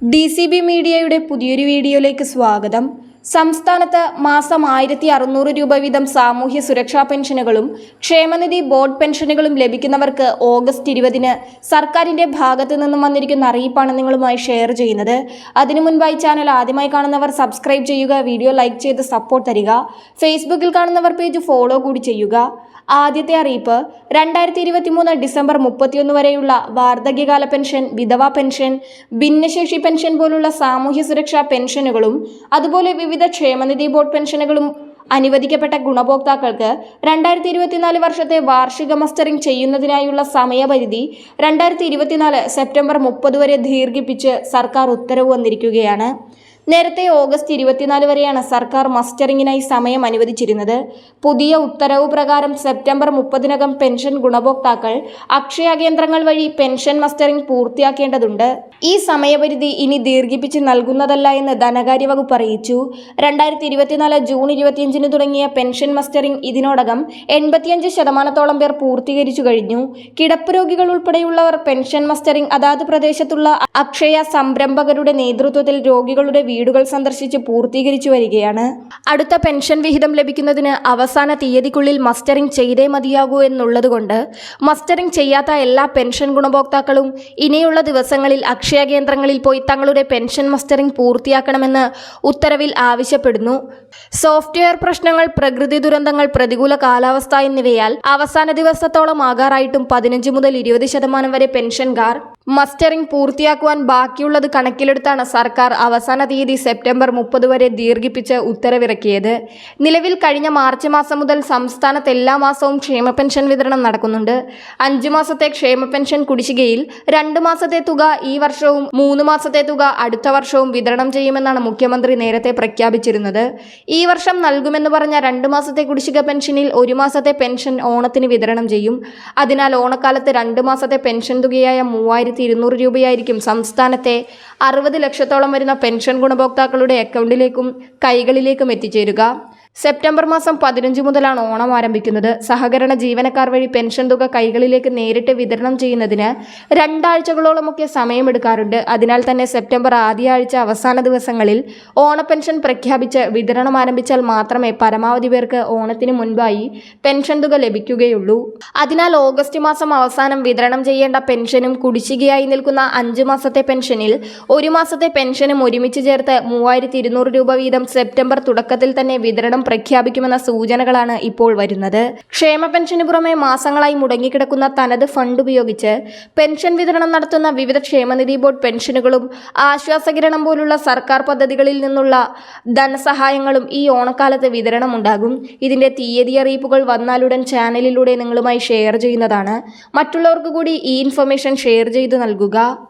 D C B മീഡിയയുടെ പുതിയൊരു വീഡിയോയിലേക്ക് സ്വാഗതം. സംസ്ഥാനത്ത് മാസം ആയിരത്തി അറുന്നൂറ് രൂപ വീതം സാമൂഹ്യ സുരക്ഷാ പെൻഷനുകളും ക്ഷേമനിധി ബോർഡ് പെൻഷനുകളും ലഭിക്കുന്നവർക്ക് ഓഗസ്റ്റ് ഇരുപതിന് സർക്കാരിന്റെ ഭാഗത്തു നിന്നും വന്നിരിക്കുന്ന അറിയിപ്പാണ് നിങ്ങളുമായി ഷെയർ ചെയ്യുന്നത്. അതിനു മുൻപായി ചാനൽ ആദ്യമായി കാണുന്നവർ സബ്സ്ക്രൈബ് ചെയ്യുക വീഡിയോ ലൈക്ക് ചെയ്ത് സപ്പോർട്ട് തരിക. ഫേസ്ബുക്കിൽ കാണുന്നവർ പേജ് ഫോളോ കൂടി ചെയ്യുക. ആദ്യത്തെ അറിയിപ്പ് രണ്ടായിരത്തി ഇരുപത്തി മൂന്ന് ഡിസംബർ മുപ്പത്തിയൊന്ന് വരെയുള്ള വാർദ്ധക്യകാല പെൻഷൻ വിധവാ പെൻഷൻ ഭിന്നശേഷി പെൻഷൻ പോലുള്ള സാമൂഹ്യ സുരക്ഷാ പെൻഷനുകളും അതുപോലെ വിവിധ ക്ഷേമനിധി ബോർഡ് പെൻഷനുകളും അനുവദിക്കപ്പെട്ട ഗുണഭോക്താക്കൾക്ക് രണ്ടായിരത്തി ഇരുപത്തിനാല് വർഷത്തെ വാർഷിക മസ്റ്ററിംഗ് ചെയ്യുന്നതിനായുള്ള സമയപരിധി രണ്ടായിരത്തി ഇരുപത്തിനാല് സെപ്റ്റംബർ മുപ്പത് വരെ ദീർഘിപ്പിച്ച് സർക്കാർ ഉത്തരവ് വന്നിരിക്കുകയാണ്. നേരത്തെ ഓഗസ്റ്റ് ഇരുപത്തിനാല് വരെയാണ് സർക്കാർ മസ്റ്ററിങ്ങിനായി സമയം അനുവദിച്ചിരുന്നത്. പുതിയ ഉത്തരവ് പ്രകാരം സെപ്റ്റംബർ മുപ്പതിനകം പെൻഷൻ ഗുണഭോക്താക്കൾ അക്ഷയ കേന്ദ്രങ്ങൾ വഴി പെൻഷൻ മസ്റ്ററിംഗ് പൂർത്തിയാക്കേണ്ടതുണ്ട്. ഈ സമയപരിധി ഇനി ദീർഘിപ്പിച്ച് നൽകുന്നതല്ല എന്ന് ധനകാര്യ വകുപ്പ് അറിയിച്ചു. രണ്ടായിരത്തി ഇരുപത്തിനാല് ജൂൺ ഇരുപത്തിയഞ്ചിന് തുടങ്ങിയ പെൻഷൻ മസ്റ്ററിംഗ് ഇതിനോടകം എൺപത്തിയഞ്ച് ശതമാനത്തോളം പേർ പൂർത്തീകരിച്ചു കഴിഞ്ഞു. കിടപ്പ് രോഗികൾ ഉൾപ്പെടെയുള്ളവർ പെൻഷൻ മസ്റ്ററിംഗ് അതാത് പ്രദേശത്തുള്ള അക്ഷയ സംരംഭകരുടെ നേതൃത്വത്തിൽ രോഗികളുടെ വീടുകൾ സന്ദർശിച്ച് പൂർത്തീകരിച്ചു വരികയാണ്. അടുത്ത പെൻഷൻ വിഹിതം ലഭിക്കുന്നതിന് അവസാന തീയതിക്കുള്ളിൽ മസ്റ്ററിംഗ് ചെയ്തേ മതിയാകൂ എന്നുള്ളതുകൊണ്ട് മസ്റ്ററിംഗ് ചെയ്യാത്ത എല്ലാ പെൻഷൻ ഗുണഭോക്താക്കളും ഇനിയുള്ള ദിവസങ്ങളിൽ അക്ഷയ കേന്ദ്രങ്ങളിൽ പോയി തങ്ങളുടെ പെൻഷൻ മസ്റ്ററിംഗ് പൂർത്തിയാക്കണമെന്ന് ഉത്തരവിൽ ആവശ്യപ്പെടുന്നു. സോഫ്റ്റ്വെയർ പ്രശ്നങ്ങൾ പ്രകൃതി ദുരന്തങ്ങൾ പ്രതികൂല കാലാവസ്ഥ എന്നിവയാൽ അവസാന ദിവസത്തോളം ആകാറായിട്ടും പതിനഞ്ച് മുതൽ ഇരുപത് ശതമാനം വരെ പെൻഷൻകാർ മസ്റ്ററിംഗ് പൂർത്തിയാക്കുവാൻ ബാക്കിയുള്ളത് കണക്കിലെടുത്താണ് സർക്കാർ അവസാന തീയതി സെപ്റ്റംബർ മുപ്പത് വരെ ദീർഘിപ്പിച്ച് ഉത്തരവിറക്കിയത്. നിലവിൽ കഴിഞ്ഞ മാർച്ച് മാസം മുതൽ സംസ്ഥാനത്ത് എല്ലാ മാസവും ക്ഷേമ പെൻഷൻ വിതരണം നടക്കുന്നുണ്ട്. അഞ്ചു മാസത്തെ ക്ഷേമ പെൻഷൻ കുടിശ്ശികയിൽ രണ്ട് മാസത്തെ തുക ഈ വർഷവും മൂന്ന് മാസത്തെ തുക അടുത്ത വർഷവും വിതരണം ചെയ്യുമെന്നാണ് മുഖ്യമന്ത്രി നേരത്തെ പ്രഖ്യാപിച്ചിരുന്നത്. ഈ വർഷം നൽകുമെന്ന് പറഞ്ഞ രണ്ട് മാസത്തെ കുടിശ്ശിക പെൻഷനിൽ ഒരു മാസത്തെ പെൻഷൻ ഓണത്തിന് വിതരണം ചെയ്യും. അതിനാൽ ഓണക്കാലത്ത് രണ്ട് മാസത്തെ പെൻഷൻ തുകയായ മൂവായിരത്തി ഇരുന്നൂറ് രൂപയായിരിക്കും സംസ്ഥാനത്തെ അറുപത് ലക്ഷത്തോളം വരുന്ന പെൻഷൻ ഗുണഭോക്താക്കളുടെ അക്കൗണ്ടിലേക്കും കൈകളിലേക്കും എത്തിച്ചേരുക. സെപ്റ്റംബർ മാസം പതിനഞ്ച് മുതലാണ് ഓണം ആരംഭിക്കുന്നത്. സഹകരണ ജീവനക്കാർ വഴി പെൻഷൻ തുക കൈകളിലേക്ക് നേരിട്ട് വിതരണം ചെയ്യുന്നതിന് രണ്ടാഴ്ചകളോളമൊക്കെ സമയമെടുക്കാറുണ്ട്. അതിനാൽ തന്നെ സെപ്റ്റംബർ ആദ്യ ആഴ്ച അവസാന ദിവസങ്ങളിൽ ഓണ പെൻഷൻ പ്രഖ്യാപിച്ച് വിതരണം ആരംഭിച്ചാൽ മാത്രമേ പരമാവധി പേർക്ക് ഓണത്തിന് മുൻപായി പെൻഷൻ തുക ലഭിക്കുകയുള്ളൂ. അതിനാൽ ഓഗസ്റ്റ് മാസം അവസാനം വിതരണം ചെയ്യേണ്ട പെൻഷനും കുടിശ്ശികയായി നിൽക്കുന്ന അഞ്ച് മാസത്തെ പെൻഷനിൽ ഒരു മാസത്തെ പെൻഷനും ഒരുമിച്ച് ചേർത്ത് മൂവായിരത്തി രൂപ വീതം സെപ്റ്റംബർ തുടക്കത്തിൽ തന്നെ വിതരണം പ്രഖ്യാപിക്കുമെന്ന സൂചനകളാണ് ഇപ്പോൾ വരുന്നത്. ക്ഷേമ പെൻഷന് പുറമെ മാസങ്ങളായി മുടങ്ങിക്കിടക്കുന്ന തനത് ഫണ്ട് ഉപയോഗിച്ച് പെൻഷൻ വിതരണം നടത്തുന്ന വിവിധ ക്ഷേമനിധി ബോർഡ് പെൻഷനുകളും ആശ്വാസകിരണം പോലുള്ള സർക്കാർ പദ്ധതികളിൽ നിന്നുള്ള ധനസഹായങ്ങളും ഈ ഓണക്കാലത്ത് വിതരണമുണ്ടാകും. ഇതിന്റെ തീയതി അറിയിപ്പുകൾ വന്നാലുടൻ ചാനലിലൂടെ നിങ്ങളുമായി ഷെയർ ചെയ്യുന്നതാണ്. മറ്റുള്ളവർക്ക് കൂടി ഈ ഇൻഫർമേഷൻ ഷെയർ ചെയ്തു നൽകുക.